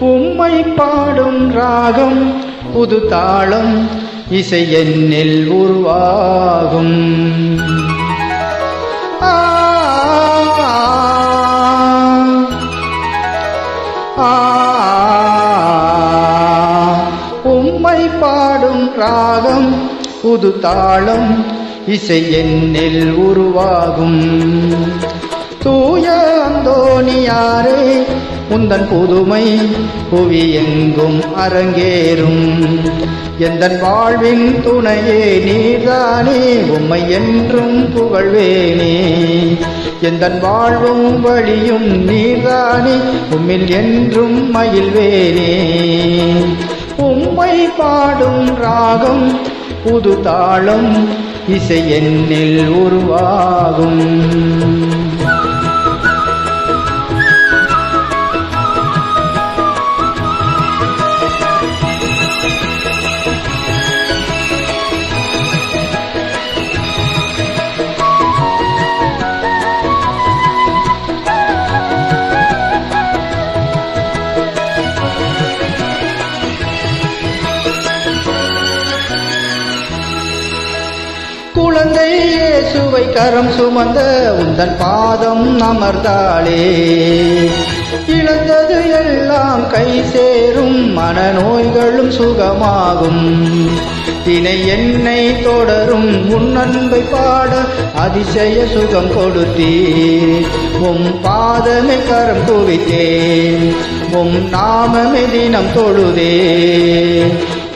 உம்மை பாடும் ராகம் புது தாளம் இசை என்னில் உருவாகும் உம்மை பாடும் ராகம் புது தாளம் இசை என்னில் உருவாகும். தூய அந்தோணியாரே உந்தன் புதுமை புவி எங்கும் அரங்கேறும். எந்தன் வாழ்வின் துணையே நீதானே உம்மை என்றும் புகழ்வேனே. எந்தன் வாழ்வும் வழியும் நீதானே உம்மில் என்றும் மயில்வேனே உம்மை பாடும் ராகம் புது தாளம் இசை என்னில் உருவாகும். இயேசுவை கரம் சுமந்த உந்தன் பாதம் அமர்ந்தாளே. இழந்தது எல்லாம் கை சேரும் மனநோய்களும் சுகமாகும். தினை என்னை தொடரும் உன் அன்பை பாட அதிசய சுகம் கொடுத்தீர். உம் பாதமே கரம் குவித்தேன். உம் நாமமே தினம் தொழுதே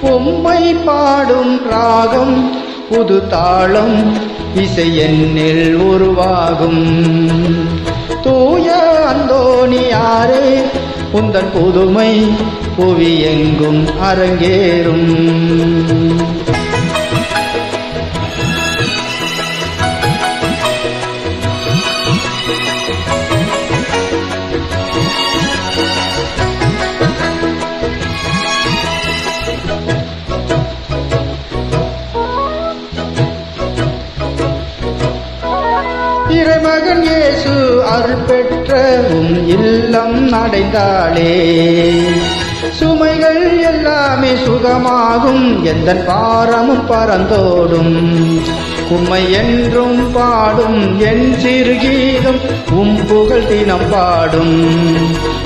உம்மை பாடும் ராகம் புது தாளம் இசை என்னில் உருவாகும். தூய அந்தோணியாரே உந்தன் புதுமை புவி எங்கும் அரங்கேறும். அருள் பெற்ற உம் இல்லம் அடைந்தாளே சுமைகள் எல்லாமே சுகமாகும் எந்த பாரமும் பறந்தோடும். உம்மை என்றும் பாடும் என் சிறுகீதம் உம் புகழ் தினம் பாடும்.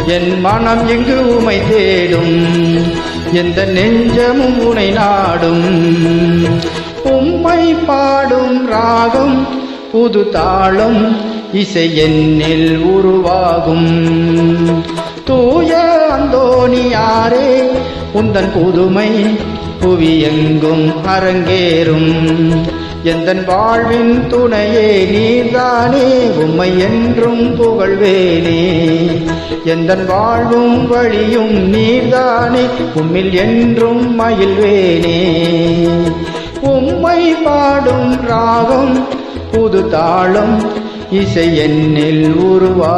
என் மனம் எங்கு உமை தேடும் எந்த நெஞ்சமும் உனை நாடும். உம்மை பாடும் ராகம் புது தாளம் இசை என்னில் உருவாகும். தூய அந்தோணியாரே உந்தன் புதுமை புவி எங்கும் அரங்கேறும். எந்தன் வாழ்வின் துணையே நீர்தானே உம்மை என்றும் புகழ்வேனே. எந்தன் வாழ்வும் வழியும் நீர்தானே உம்மில் என்றும் மயில்வேனே உம்மை பாடும் ராகம் புது தாளம் இசை என்னில் உருவா